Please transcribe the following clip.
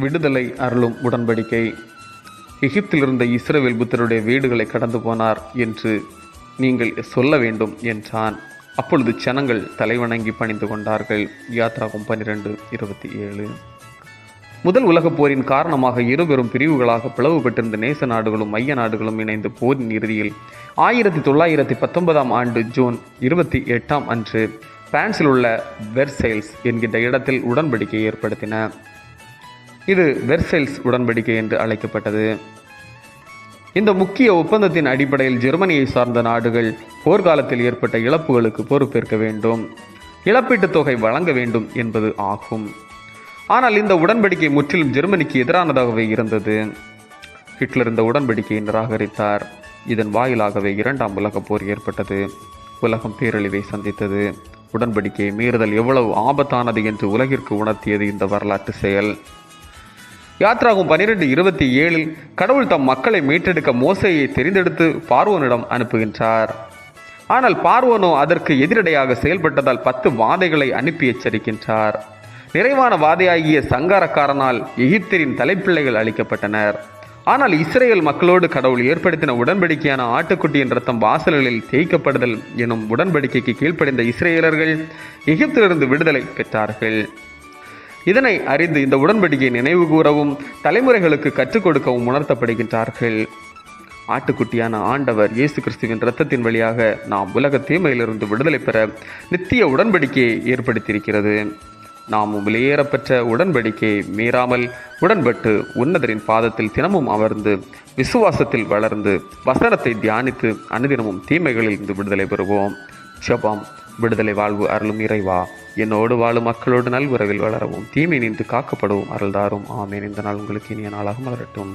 விடுதலை அருளும் உடன்படிக்கை. எகிப்திலிருந்த இஸ்ரவேல் புத்தருடைய வீடுகளை கடந்து போனார் என்று நீங்கள் சொல்ல வேண்டும் என்றான். அப்பொழுது ஜனங்கள் தலைவணங்கி பணிந்து கொண்டார்கள். யாத்ராகும் பன்னிரெண்டு இருபத்தி ஏழு. முதல் உலகப் போரின் காரணமாக இருபெரும் பிரிவுகளாக பிளவுபட்டிருந்த நேச நாடுகளும் மைய நாடுகளும் இணைந்து போரின் இறுதியில் ஆயிரத்தி தொள்ளாயிரத்தி பத்தொன்பதாம் ஆண்டு ஜூன் இருபத்தி எட்டாம் அன்று பிரான்சில் உள்ள வெர்சைல்ஸ் என்கின்ற இடத்தில் உடன்படிக்கை ஏற்படுத்தின. இது வெர்சைல்ஸ் உடன்படிக்கை என்று அழைக்கப்பட்டது. இந்த முக்கிய ஒப்பந்தத்தின் அடிப்படையில் ஜெர்மனியை சார்ந்த நாடுகள் போர்க்காலத்தில் ஏற்பட்ட இழப்புகளுக்கு பொறுப்பேற்க வேண்டும். இழப்பீட்டுத் தொகை வழங்க வேண்டும் என்பது ஆகும். ஆனால் இந்த உடன்படிக்கை முற்றிலும் ஜெர்மனிக்கு எதிரானதாகவே இருந்தது. ஹிட்லர் இந்த உடன்படிக்கையை நிராகரித்தார். இதன் வாயிலாகவே இரண்டாம் உலகப் போர் ஏற்பட்டது. உலகம் பேரழிவை சந்தித்தது. உடன்படிக்கையை மீறுதல் எவ்வளவு ஆபத்தானது என்று உலகிற்கு உணர்த்தியது இந்த வரலாற்று செயல். யாத்ராகும் பன்னிரெண்டு இருபத்தி ஏழில் கடவுள் தம் மக்களை மீட்டெடுக்க மோசையை தெரிந்தெடுத்து பார்வோனிடம் அனுப்புகின்றார். ஆனால் பார்வோனோ அதற்கு எதிரடையாக செயல்பட்டதால் பத்து வாதைகளை அனுப்பி எச்சரிக்கின்றார். நிறைவான வாதையாகிய சங்காரக்காரனால் எகிப்தரின் தலைப்பிள்ளைகள் அளிக்கப்பட்டனர் ஆனால் இஸ்ரேல் மக்களோடு கடவுள் ஏற்படுத்தின உடன்படிக்கையான ஆட்டுக்குட்டியின் ரத்தம் வாசல்களில் தேய்க்கப்படுதல் எனும் உடன்படிக்கைக்கு கீழ்ப்படிந்த இஸ்ரேலர்கள் எகிப்திலிருந்து விடுதலை பெற்றார்கள். இதனை அறிந்து இந்த உடன்படிக்கையை நினைவு கூறவும் தலைமுறைகளுக்கு கற்றுக் கொடுக்கவும் உணர்த்தப்படுகின்றார்கள். ஆட்டுக்குட்டியான ஆண்டவர் இயேசு கிறிஸ்துவின் இரத்தத்தின் வழியாக நாம் உலக தீமையிலிருந்து விடுதலை பெற நித்திய உடன்படிக்கையை ஏற்படுத்தியிருக்கிறது. நாம் வெளியேறப்பெற்ற உடன்படிக்கையை மீறாமல் உடன்பட்டு உன்னதரின் பாதத்தில் தினமும் அமர்ந்து விசுவாசத்தில் வளர்ந்து வசனத்தை தியானித்து அனுதினமும் தீமைகளில் இருந்து விடுதலை பெறுவோம். ஜெபம் விடுதலை வாழ்வு அருளும் இறைவா. என்னோடு வாழும் மக்களோடு நல்குறவில் வளரவும் தீமை நின்று காக்கப்படவும் அருள்தாரும். ஆமேன். இந்த நாள் உங்களுக்கு இனிய நாளாக மலரட்டும்.